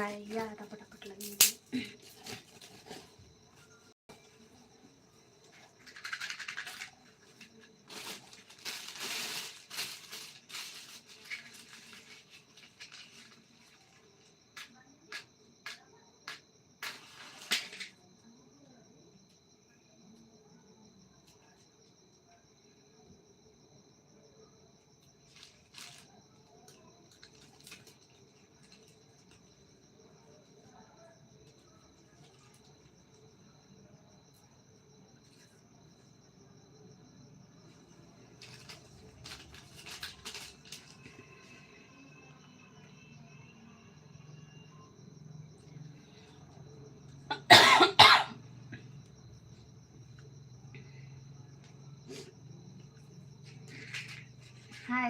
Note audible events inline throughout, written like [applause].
काय या आता पटापट लागेल.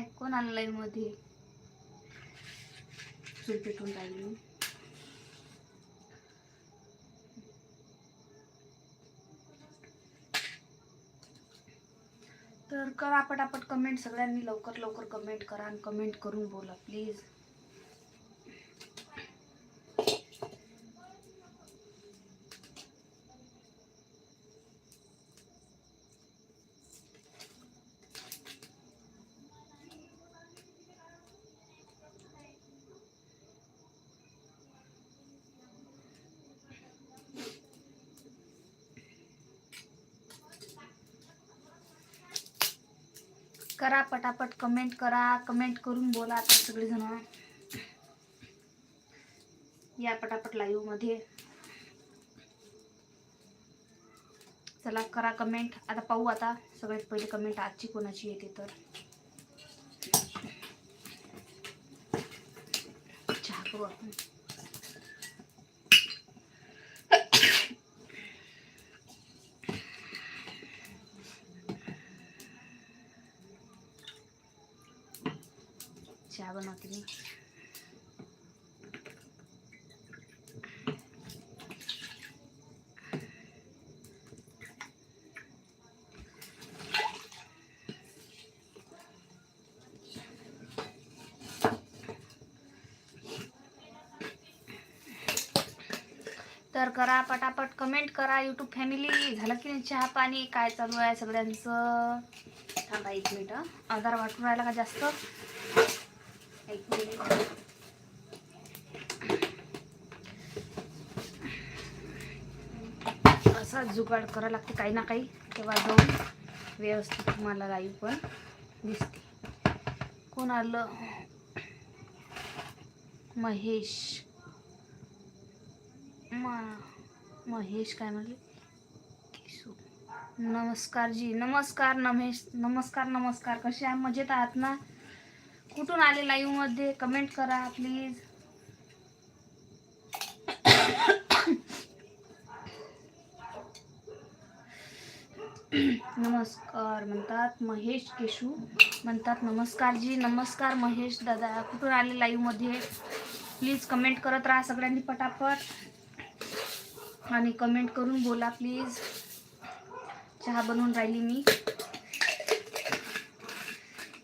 काय कोण आणलंयमध्ये. चूल पेटून राहिली. तर करा पटापट कमेंट सगळ्यांनी लवकर लवकर कमेंट करा आणि कमेंट करून बोला प्लीज करा पटापट कमेंट करा कमेंट करून बोला आता सगळेजण. या पटापट लाईव्हमध्ये. चला करा कमेंट आता पाहू आता सगळ्यात पहिले कमेंट आजची कोणाची येते तर. चहा करू आपण. चहा तर करा पटापट कमेंट करा. यूट्यूब फॅमिली झालं की नाही चहा पाणी? काय चालू आहे सगळ्यांचं? थांबा एक मिनिट. आजार आधार वाटून राहिला का जास्त? असा जुगाड करावं लागते काही ना काही. तेव्हा जाऊन व्यवस्थित तुम्हाला लाईव्ह पण दिसते. कोण आलं? महेश. महेश काय म्हणले? नमस्कार जी नमस्कार नमेश नमस्कार नमस्कार. कसे आहे मजेत आहात ना? कुठून आले लाईव्हमध्ये? कमेंट करा प्लीज नमस्कार म्हणतात महेश केशू. म्हणतात नमस्कार जी नमस्कार महेश दादा. कुठून आले लाईव्हमध्ये? प्लीज कमेंट करत राहा सगळ्यांनी पटापट. आणि कमेंट करून बोला प्लीज चहा बनवून राहिली मी.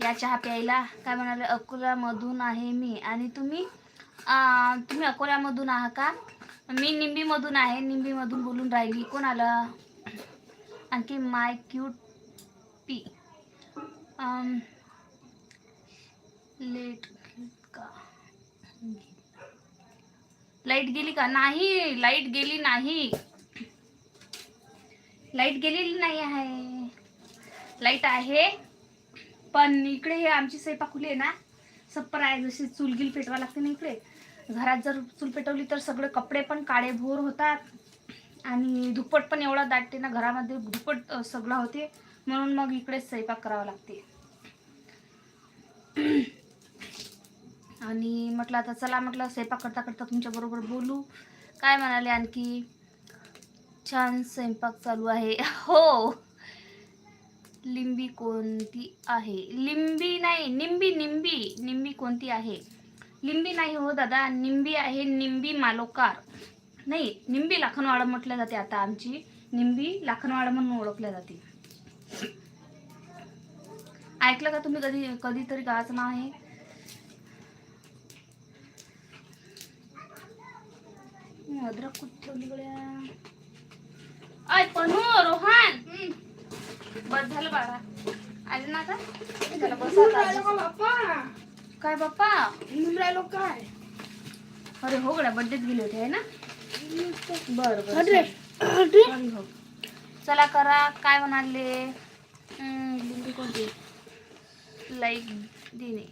या चहा प्यायला. काय म्हणाले अकोल्यामधून आहे मी. आणि तुम्ही? तुम्ही अकोल्यामधून आहात का? मी निंबीमधून आहे. निंबीमधून बोलून राहिली. कोण आलं? आणखी माय क्यूट पी. लेट का? लाइट गेली का? नाही लाइट गेली नाही. लाइट गेलेली नाही आहे. लाइट आहे. पण इकडे हे आमची स्वयंपाकुली आहे ना सप्पर आहे जशी चुलगिल पेटवा लागते ना इकडे. घरात जर चूल पेटवली तर सगळे कपडे पण काळे भोर होतात आणि धुपट पण एवढा दाटते ना घरामध्ये धुपट सगळं होते. म्हणून मग इकडेच स्वयंपाक करावा लागते. आणि म्हटलं आता चला म्हटलं स्वयंपाक करता करता तुमच्याबरोबर बोलू. काय म्हणाले आणखी? छान स्वयंपाक चालू आहे. हो. लिंबी कोणती आहे? लिंबी नाही निंबी निंबी. निंबी कोणती आहे? लिंबी नाही हो दादा निंबी आहे निंबी मालोकार. नाही निंबी लाखनवाडा म्हटल्या जाते आता आमची. निंबी लाखनवाडा म्हणून ओळखल्या जाते. ऐकलं का तुम्ही कधी कधीतरी गावाचं नाव आहे? अद्रक कुठे ठेवली गड्या? आय पनू रोहन. बस झालं बाळा. आले ना आता? चला बसा आता. काय बाप्पा? काय? अरे हो गड्या बड्डेत गेले होते आहे ना? बरं बरं सॉरी हो. चला करा काय म्हणाले? हम्म, लिंबू कोणती? लाईक देणे.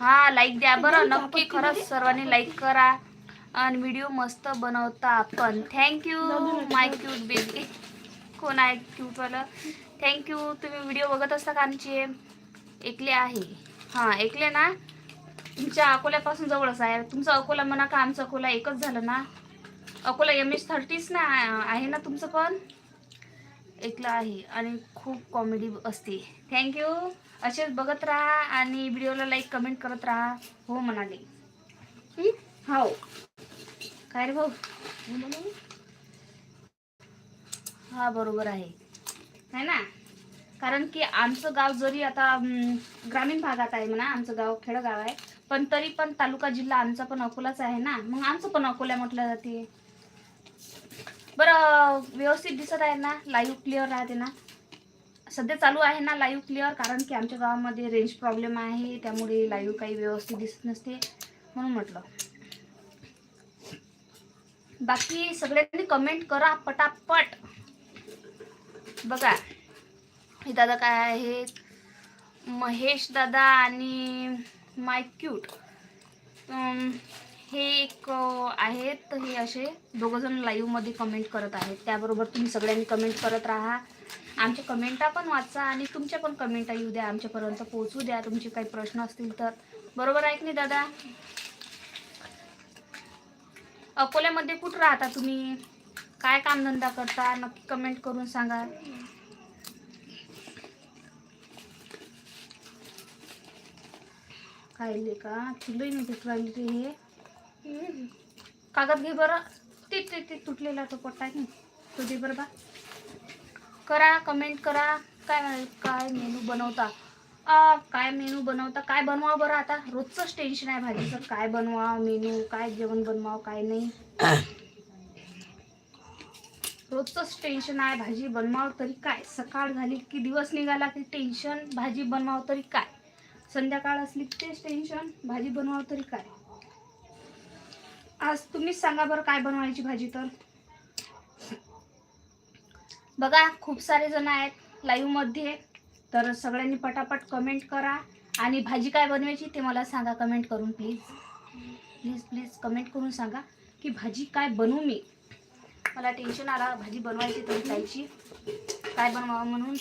हा लाईक द्या. बरं नक्की खरंच सर्वांनी लाईक करा. आणि व्हिडिओ मस्त बनवता आपण. थँक्यू माय क्यूट बेबी कोण आहे क्यूटवालं थँक्यू तुम्ही व्हिडिओ बघत असता का आमचे? ऐकले आहे. हां ऐकले ना? तुमच्या अकोल्यापासून जवळच आहे. तुमचं अकोला म्हणा का आमचं अकोला एकच झालं ना? अकोला एम एच थर्टीच ना आहे ना तुमचं पण? ऐकलं आहे आणि खूप कॉमेडी असते. थँक्यू असेच बघत राहा आणि व्हिडिओला लाईक कमेंट करत राहा. हो म्हणाले. हो. काय रे भाऊ? हा बरोबर आहे. है ना? कारण की आमचं गाव जरी आता ग्रामीण भागात आहे म्हणा आमचं गाव खेडगाव आहे पण तरी पण तालुका जिल्हा आमचा पण अकोलाच आहे ना? मग आमचं पण अकोला म्हटलं जाते. बरं व्यवस्थित दिसत आहे ना? लाईव्ह क्लिअर राहते ना? सध्या चालू आहे ना लाईव्ह क्लिअर कारण की आमच्या गावामध्ये रेंज प्रॉब्लेम आहे त्यामुळे लाईव्ह काही व्यवस्थित दिसत नसते म्हणून म्हटलं. बाकी सगळ्यांनी कमेंट करा पटापट. बघा हे दादा काय आहेत? महेश दादा आणि माय क्यूट. हे एक आहेत. तर हे असे दोघंजण लाईव्हमध्ये कमेंट करत आहेत. त्याबरोबर तुम्ही सगळ्यांनी कमेंट करत राहा. आमच्या कमेंटा पण वाचा आणि तुमच्या पण कमेंटा येऊ द्या. आमच्यापर्यंत पोहोचू द्या. तुमचे काही प्रश्न असतील तर. बरोबर आहे की नाही दादा? अकोल्यामध्ये कुठं राहता तुम्ही? काय कामधंदा करता? नक्की कमेंट करून सांगा. खायले का? तुलाही नाही भेटू राहिली ते हे. कागद घे बरं. ते ते ते तुटलेला तो पट्टा आहे ना, तो दे बरं बा. करा कमेंट करा. काय काय मेनू बनवता? आ, काय मेनू बनवता? काय बनवा बरं आता? रोजचंच टेन्शन आहे भाजीचं. काय बनवा मेनू काय जेवण बनवावं? काय नाही? रोजचंच टेन्शन आहे भाजी बनवावं तरी काय? सकाळ झाली की दिवस निघाला की टेन्शन भाजी बनवावं तरी काय? संध्याकाळ असली की तेच टेन्शन भाजी बनवावं तरी काय? आज तुम्हीच सांगा बरं काय बनवायची भाजी तर. बघा खूप सारे जण आहेत लाईव्हमध्ये तर सगळ्यांनी पटापट कमेंट करा. आणि भाजी काय बनवायची ते मला सांगा कमेंट करून प्लीज प्लीज प्लीज कमेंट करून सांगा की भाजी काय बनवू मी? मला टेन्शन आला. भाजी बनवायची तरी खायची. काय बनवावं म्हणून?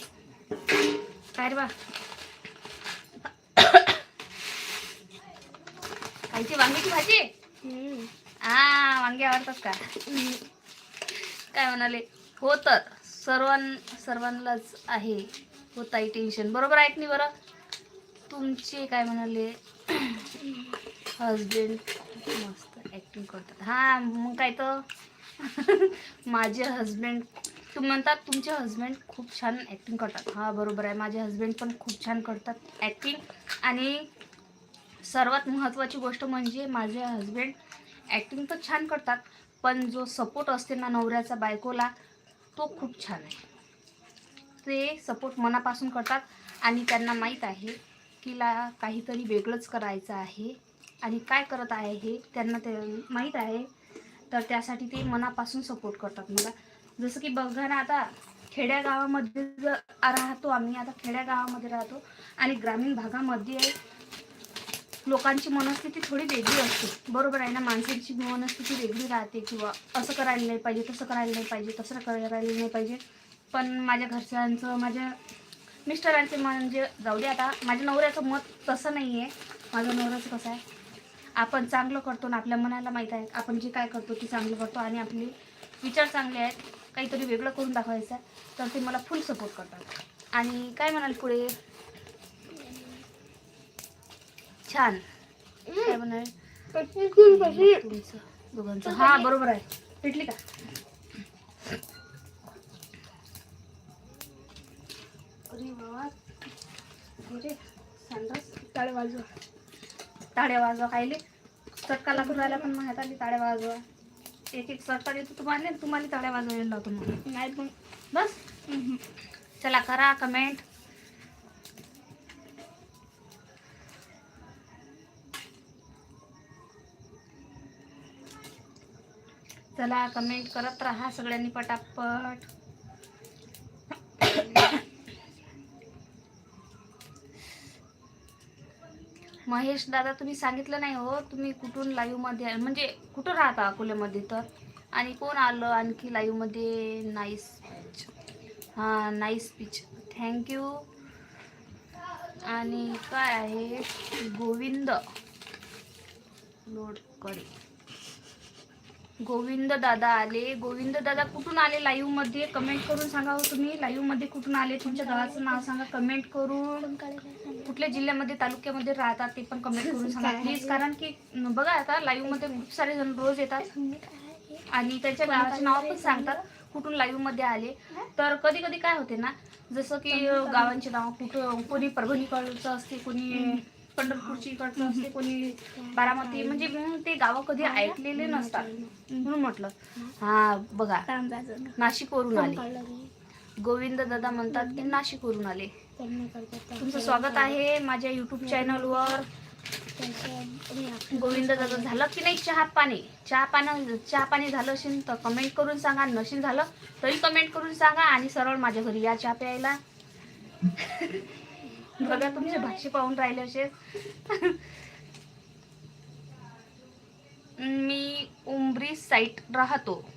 काय रे बा? खायची वांग्याची भाजी? हा वांगे आवडतात का? काय म्हणाले? हो तर. सर्वां सर्वांनाच आहे. होताही टेन्शन बरोबर आहे की नाही बरं? तुमचे काय म्हणाले? हजबंड मस्त ॲक्टिंग करतात. हां मग काय तर? माझे हजबंड तुम्ही म्हणतात तुमचे हजबंड खूप छान ॲक्टिंग करतात. हा बरोबर आहे. माझे हजबंड पण खूप छान करतात ॲक्टिंग आणि सर्वात महत्त्वाची गोष्ट म्हणजे माझे हजबंड ॲक्टिंग तर छान करतात पण जो सपोर्ट असते ना नवऱ्याचा बायकोला तो खूप छान आहे. ते सपोर्ट मनापासून करतात आणि त्यांना माहीत आहे की ला काहीतरी वेगळंच करायचं आहे. आणि काय करत आहे हे त्यांना ते माहीत आहे. तर त्यासाठी ते मनापासून सपोर्ट करतात. मला जसं की बघा ना आता खेड्या गावामध्ये राहतो आम्ही आता खेड्या गावामध्ये राहतो आणि ग्रामीण भागामध्ये लोकांची मनस्थिती थोडी वेगळी असते. बरोबर आहे ना? माणसांची मनस्थिती वेगळी राहते किंवा असं करायला नाही पाहिजे तसं करायला नाही पाहिजे तसं करायला नाही पाहिजे. पण माझ्या घरच्यांचं माझ्या मिस्टरांचे म्हणजे जाऊ दे आता माझ्या नवऱ्याचं मत तसं नाही आहे माझं नवऱ्याचं कसं आहे? आपण चांगलं करतो ना आपल्या मनाला माहीत आहे. आपण जे काय करतो ते चांगलं करतो आणि आपले विचार चांगले आहेत. काहीतरी वेगळं करून दाखवायचं आहे तर ते मला फुल सपोर्ट करतात. आणि काय म्हणाल पुढे? छान. काय म्हणाल? तुमचं. दोघांचं हा बरोबर आहे. भेटली का? अरे बाबा अरे सांडास. टाळे वाजवा टाळ्या वाजवा खायले चटका लागून राहिला पण मग हाताने टाळ्या वाजवा. एक एक सरता देतो तुम्हाला तुम्हाला तळ्या वाजवायला लावतो मग नाही पण बस. चला करा कमेंट चला कमेंट करत राहा सगळ्यांनी पटापट. महेश दादा तुम्ही सांगितलं नाही हो तुम्ही कुठून लाईव्हमध्ये म्हणजे कुठं राहता अकोल्यामध्ये तर? आणि कोण आलं आणखी लाईव्हमध्ये? नाईस नाईस हां नाईस स्पीच थँक्यू आणि काय आहे? गोविंद लोड करे गोविंद दादा आले. गोविंद दादा कुठून आले लाईव्हमध्ये? कमेंट करून सांगा हो तुम्ही. लाईव्हमध्ये कुठून आले? तुमच्या गावाचं नाव सांगा. कमेंट करून. कुठल्या जिल्ह्यामध्ये तालुक्यामध्ये राहतात ते पण कमेंट करून सांगा. प्लीज कारण की बघा आता लाईव्हमध्ये खूप सारे जण रोज येतात. आणि त्यांच्या गावाचे नाव पण सांगतात कुठून लाईव्हमध्ये आले. तर कधी कधी काय होते ना जसं की गावांचे नाव कुठं कोणी परभणीकडचं असते कोणी पंढरपूरची इकडचं असते कोणी बारामती म्हणजे ते गावं कधी ऐकलेले नसतात. म्हणून म्हटलं हा. बघा नाशिकवरून आले. गोविंद दादा म्हणतात की नाशिकवरून आले. तुमचं स्वागत आहे माझ्या युट्यूब चॅनलवर गोविंद दादा झालं की नाही चहा पाणी? चहा पाणी चहा पाणी झालं असेल तर कमेंट करून सांगा. नसेल झालं तरी कमेंट करून सांगा आणि सरळ माझ्या घरी या चहा प्यायला. [laughs] बघा तुमचे भाषे पाहून राहिले असे मी उमरी साईट राहतो.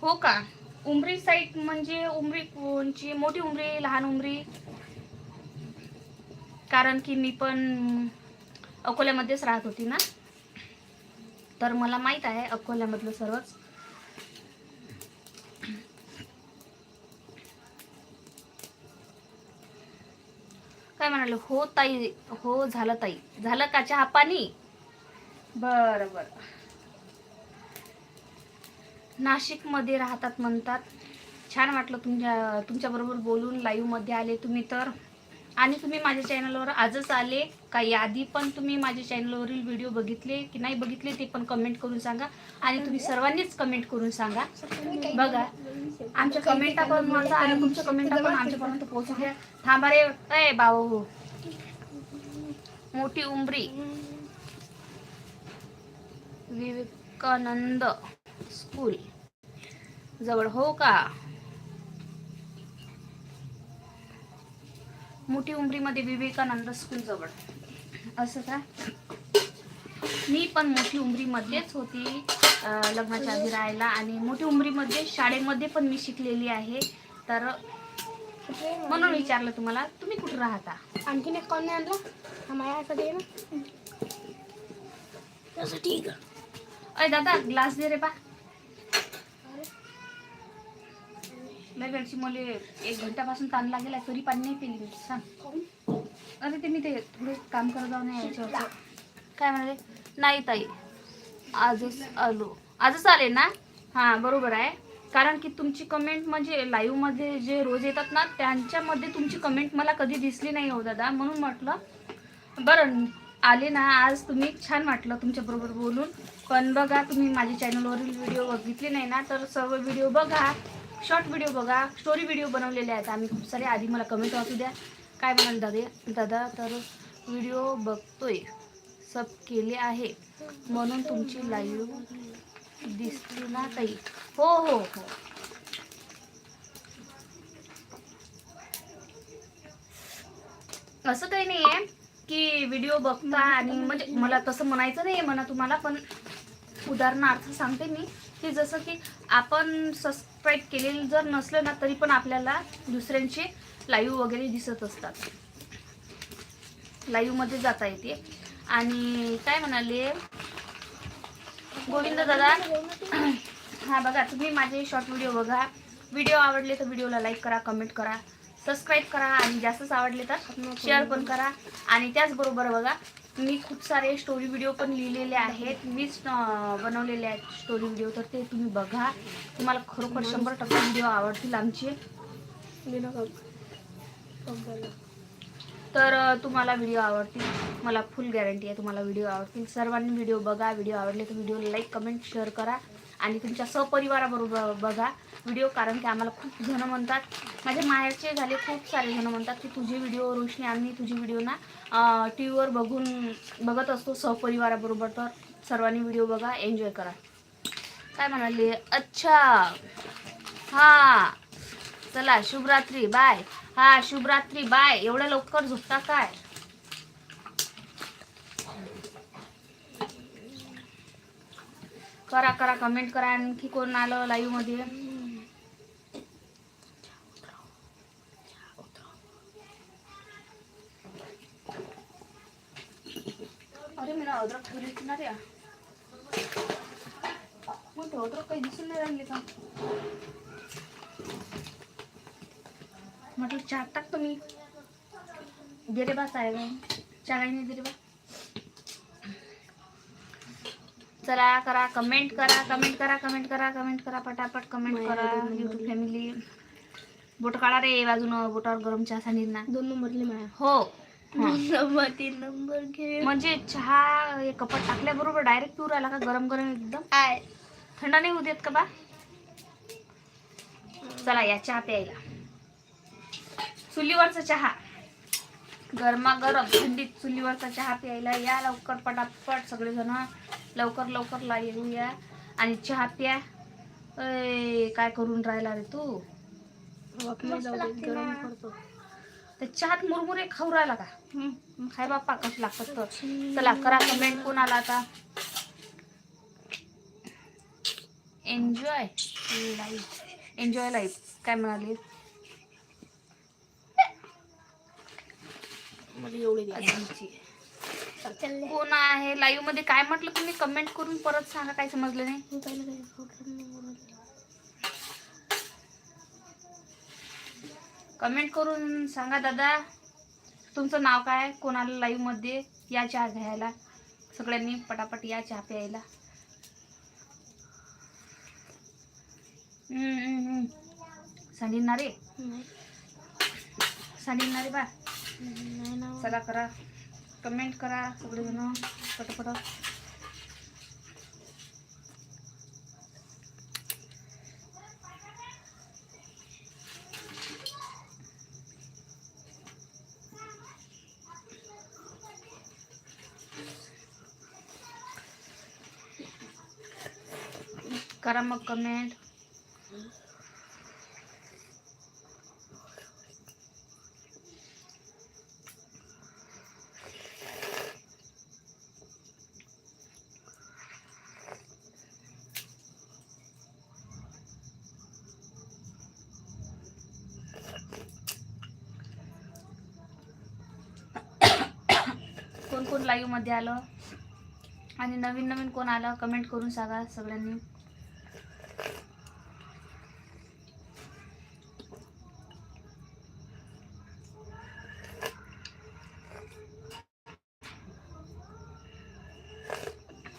हो का? उमरी साईट म्हणजे उमरी कोणची? मोठी उमरी लहान उमरी? कारण की मी पण अकोल्यामध्येच राहत होती ना? तर मला माहीत आहे अकोल्यामधलं सर्वच. काय म्हणाले? हो ताई हो झालं ताई. झालं का चहा पाणी? बरं बरं नाशिकमध्ये राहतात म्हणतात. छान वाटलं तुमच्या तुमच्याबरोबर बोलून. लाईव्हमध्ये आले तुम्ही तर. आणि तुम्ही माझ्या चॅनलवर आजच आले का यादी पण तुम्ही माझ्या चॅनलवरील व्हिडिओ बघितले की नाही बघितले ते पण कमेंट करून सांगा. आणि तुम्ही सर्वांनीच कमेंट करून सांगा. बघा आमच्या कमेंट आपण आणि तुमच्या कमेंटा आमच्यापर्यंत पोहोचू थांबा रे. ए भाऊ. मोठी उमरी विवेकानंद स्कूल जवळ हो का? मोठी उमरीमध्ये विवेकानंद स्कूल जवळ. असं का? मी पण मोठी उमरीमध्येच होती लग्नाच्या आधी राहायला आणि मोठी उमरीमध्ये शाळेमध्ये पण मी शिकलेली आहे. तर म्हणून विचारलं तुम्हाला तुम्ही कुठं राहता? आणखीन एक कोण आणला हा आहे ना. तसं ठीक आहे. अय दादा ग्लास दे रे बा. लय वेळची मला एक घंट्यापासून ताण लागेल आहे, तरी पाणी नाही पिली मी. सांग. अरे ते मी ते थोडे काम करत जाऊ नये याच्यावर काय म्हणाले? नाही ताई आजच आलो. आजच आले ना? हां बरोबर आहे. कारण की तुमची कमेंट म्हणजे लाईव्हमध्ये जे रोज येतात ना त्यांच्यामध्ये तुमची कमेंट मला कधी दिसली नाही हो दादा. म्हणून म्हटलं बरं आले ना आज तुम्ही छान वाटलं तुमच्याबरोबर बोलून. पण बघा तुम्ही माझ्या चॅनलवरील व्हिडिओ बघितले नाही ना तर सर्व व्हिडिओ बघा. शॉर्ट व्हिडिओ बघा. स्टोरी व्हिडिओ बनवलेले आहेत. आम्ही खूप सारे. आधी मला कमेंट वाचू द्या. काय म्हणाल दादा? दादा तर व्हिडिओ बघतोय. सब केले आहे. म्हणून तुमची लाईव्ह दिसली ना ताई? हो हो हो. असं काही नाही आहे की व्हिडिओ बघता आणि म्हणजे मला तसं म्हणायचं नाही आहे म्हणा तुम्हाला पण उदाहरणार्थ सांगते मी की जसं की आपण सबस्क्राईब केलेलं जर नसलं ना तरी पण आपल्याला दुसऱ्यांचे लाईव्ह वगैरे दिसत असतात. लाईव्हमध्ये जाता येते. आणि काय म्हणाले? गोविंद दादा हा बघा तुम्ही माझे शॉर्ट व्हिडिओ बघा. व्हिडिओ आवडले तर व्हिडिओला लाईक करा कमेंट करा. सबस्क्राईब करा आणि जास्तच आवडले तर शेअर पण करा. आणि त्याचबरोबर बघा मी खूप सारे स्टोरी व्हिडिओ पण लिहिलेले आहेत. मीच बनवलेले आहेत स्टोरी व्हिडिओ तर ते तुम्ही बघा. तुम्हाला खरोखर शंभर टक्के व्हिडिओ आवडतील आमचे. तर तुम्हाला व्हिडिओ आवडतील. मला फुल गॅरंटी आहे तुम्हाला व्हिडिओ आवडतील. सर्वांनी व्हिडिओ बघा. व्हिडिओ आवडले तर व्हिडिओला लाईक कमेंट शेअर करा. आणि तुमच्या सहपरिवाराबरोबर बघा व्हिडिओ कारण की आम्हाला खूप जण म्हणतात माझ्या माहेरचे झाले खूप सारे जण म्हणतात की तुझे व्हिडिओ रोशनी आम्ही तुझी व्हिडिओ ना टी व्हीवर बघून बघत असतो सहपरिवाराबरोबर तर सर्वांनी व्हिडिओ बघा एन्जॉय करा. काय म्हणाले? अच्छा. हा. चला शुभरात्री. बाय. हा शुभरात्री. बाय. एवढ्या लवकर झोपता काय? करा करा कमेंट करा आणखी कोण आलं लाईव्हमध्ये? अरे मी ना अद्रक ठेवली होती ना रे मग ते अद्रक काही दिसून नाही राहिले का म्हटलं चहा टाकतो मी दे आहे बा साहेब चहा नाही दे चला करा कमेंट करा कमेंट करा कमेंट करा कमेंट करा पटापट कमेंट करा. युट्यूब फॅमिली बोट काढा रे बाजून बोटावर गरम चहा सांगितलं. ना दोन नंबरले माया. हो. नंबर तीन नंबर घे. म्हणजे चहा हे कपाट टाकल्याबरोबर डायरेक्ट पिऊ राहिला का गरम गरम एकदम? आय. थंड नाही होऊ देत का बा? चला या चहा प्यायला. चुलीवरचा चहा. गरमागरम थंडीत चुलीवरचा चहा प्यायला या लवकर पटापट सगळेजण. लवकर लवकर ला येऊया आणि चहा प्या. अय, काय करून राहिला रे तू? वापस जाऊ दे गरम करतो. ते चहात मुरमुरे खाऊ राहिला का? खाय बाप्पा कसे लागतात तर. चला करा कमेंट कोण आला आता. एन्जॉय लाईफ एन्जॉय लाईफ काय म्हणाले? मला एवढे कोण आहे? लाईव्हमध्ये काय म्हटलं तुम्ही? कमेंट करून परत सांगा काय समजलं नाही. कमेंट करून सांगा दादा तुमचं नाव काय? कोण आलं लाईव्हमध्ये? या चहा घ्यायला. सगळ्यांनी पटापट या चहा प्यायला. हम्म, हम्म, हम्म. सांगितणार रे. नाही. सांगितणार रे बा. चला करा. कमेंट करा सगळेजण पटपट. करा मग कमेंट कोण कोण लाईव्हमध्ये आलं आणि नवीन नवीन कोण आलं कमेंट करून सांगा सगळ्यांनी.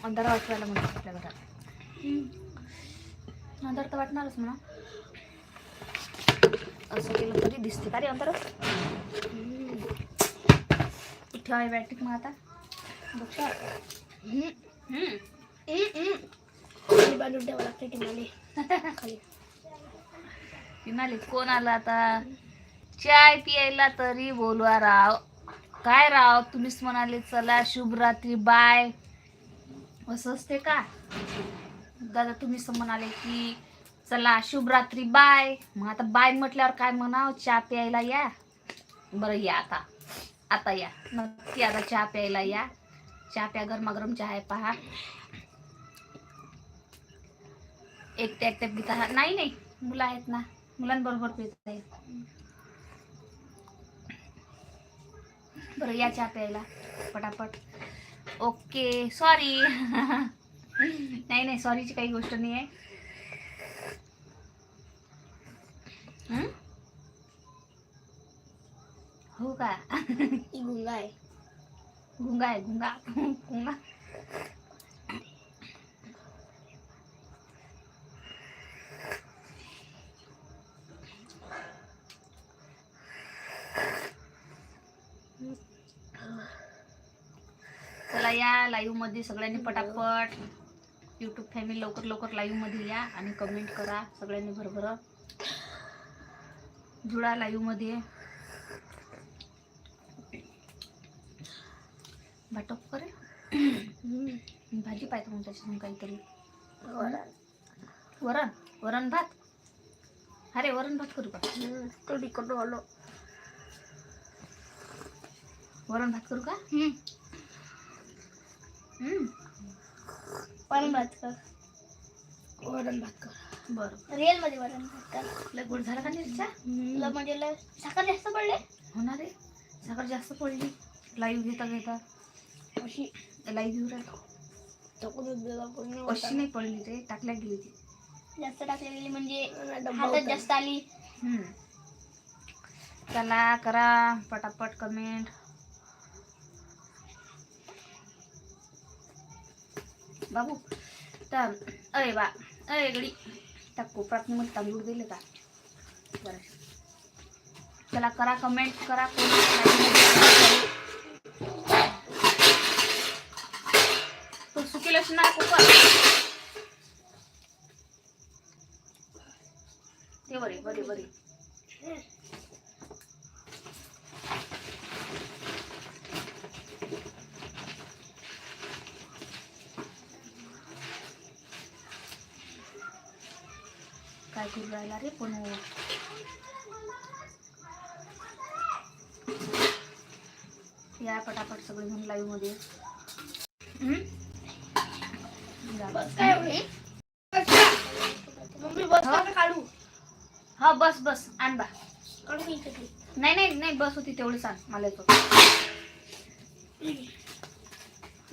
अंधार वाटवायला म्हणतात आपल्या घरात. अंधार तर वाटणारच म्हणा. असं केलं तरी दिसते. का रे अंधार ठेवाय बॅटिक मग आता? बघा खाली कोण आला आता? चाय प्यायला तरी बोलवा राव. काय राव? तुम्हीच म्हणाले चला शुभरात्री बाय असं असते का? दादा तुम्हीच म्हणाले की चला शुभरात्री बाय मग आता बाय म्हटल्यावर काय म्हणाव? चहा प्यायला या. बरं या आता. आता या. नक्की आता चहा प्यायला या. चहा प्या गरमागरम चहा आहे पहा. एकट्या एकट्या पिता नाही नाही. मुलं आहेत ना. मुलांबरोबर पित आहेत. बरं या चहा प्यायला. पटापट. ओके सॉरी [laughs] नाही नाही सॉरीची काही गोष्ट नाही आहे हो का? गुंगा आहे. गुंगा आहे गुंगा गुंगा चला या लाईव्हमध्ये सगळ्यांनी पटापट. यूट्यूब फॅमिली लवकर लवकर लाईव्हमध्ये या आणि कमेंट करा. सगळ्यांनी भरभर. जुळा लाईव्हमध्ये. करे हम्म. भाजी पाहिजे मग त्याच्यातून काहीतरी. वरण. वरण? वरण भात? अरे वरण भात करू का. तो तिखट आलो वरण भात करू का? वरण भात कर. वरण भात कर. बरं. रिअलमध्ये वरण भात कर. लय गोड झाला का मिरच्या म्हणजे साखर जास्त पडले? होणार आहे. साखर जास्त पडली. लाईव्ह घेता घेता अशी लाईव्ह घेऊ राहिलो टाकून दिला कोणी अशी नाही पडली रे टाकल्या गेली जास्त टाकलेली म्हणजे हातात जास्त आली. चला करा पटापट कमेंट बाबू तर अरे बा अरे गडी त्या कोपरात मग तांदूळ दिले का बरं चला करा कमेंट करा कोणी तो सुकेल असणार ते बरे बरे बरे काय करू राहिला रे पण या पटापट सगळे म्हणून लाईव्हमध्ये. हम्म? बस काय एवढी? मम्मी बस हा? का काढू. हा बस बस. आण बा. काढू मी इथे नाही नाही नाही बस होती तेवढी सांग. मला येतो.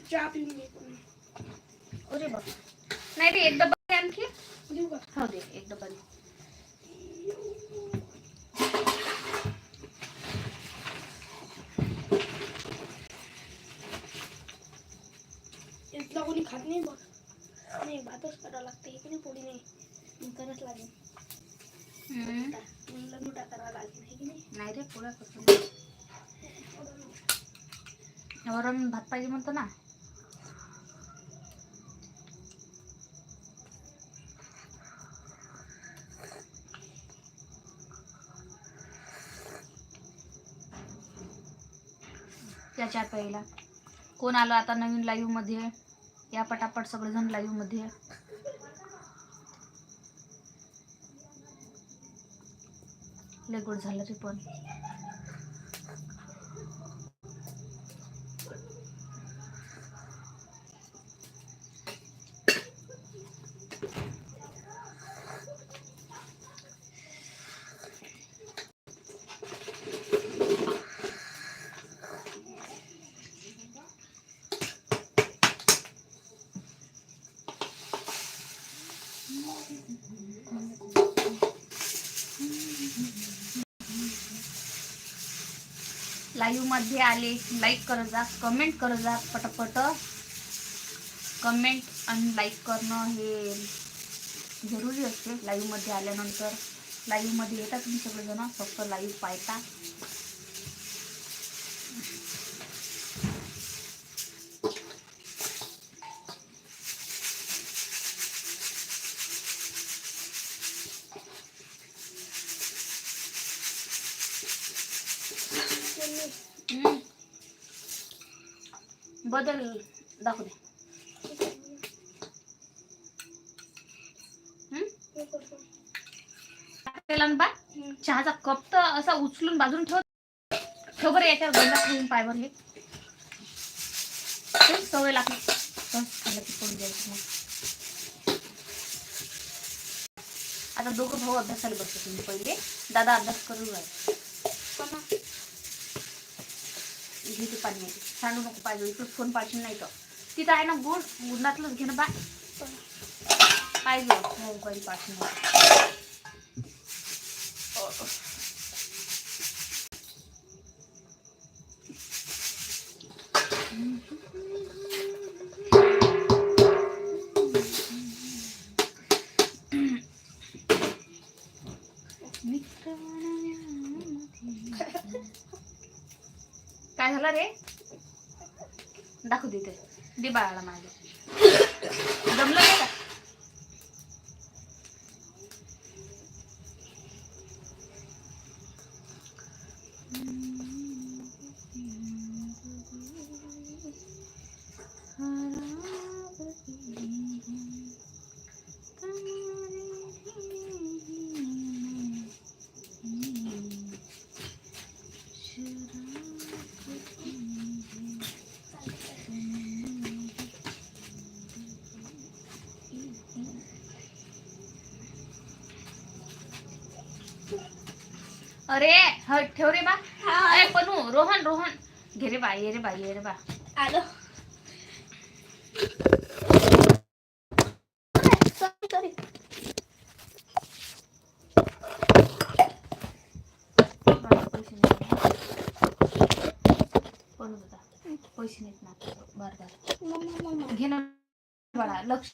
चहा पिऊन घे. अरे बा नाही रे एक डब्बा दे आणखी. देऊ का? हो दे एक डब्बा दे इथला कोणी खात नाही बघ नाही भातच करावं लागते इकडे पोळी नाही. करावंच लागेल. करावा लागेल है की नाही? नाही रे पोळ्या करतो वरण भात पाहिजे म्हणतो ना. त्याच्या पहिला. कोण आलं आता नवीन लाईव्हमध्ये? या पटापट सगळेजण लाईव्हमध्ये. लय गोड झालं रे पण. लाईव्हमध्ये आले. लाईक करत जा कमेंट करत जा पटपट. कमेंट आणि लाईक करणं हे जरुरी असते. लाईव्हमध्ये आल्यानंतर. लाईव्हमध्ये येतात तुम्ही सगळेजण. फक्त लाईव्ह पाहता. बदल दाखव दे. बा चहाचा कप तर असा उचलून बाजून ठेव. ठेव बरं याच्यावर गंगा ठेवून पाय बरं हे सवय लागली. पडून जायचं आता दोघं भाऊ अभ्यासाला बसतो तुम्ही पहिले. दादा अभ्यास करून राहिले. घेते पाणी आहे. सांडू नको पाहिजे इकडं फोन पाहिजे नाही तर. तिथं आहे ना गुण गुंडातलंच घे ना बा पाहिजे मोबाईल पाठवून काय झालं रे? दाखव देते दे बाळाला माझ्या जमलं ये रे बा. ये रे बा आलो सॉरी सॉरी बाळा, पैसे नाहीत ना. बरं बरं. मम्मा मम्मा घे ना. बाळा लक्ष.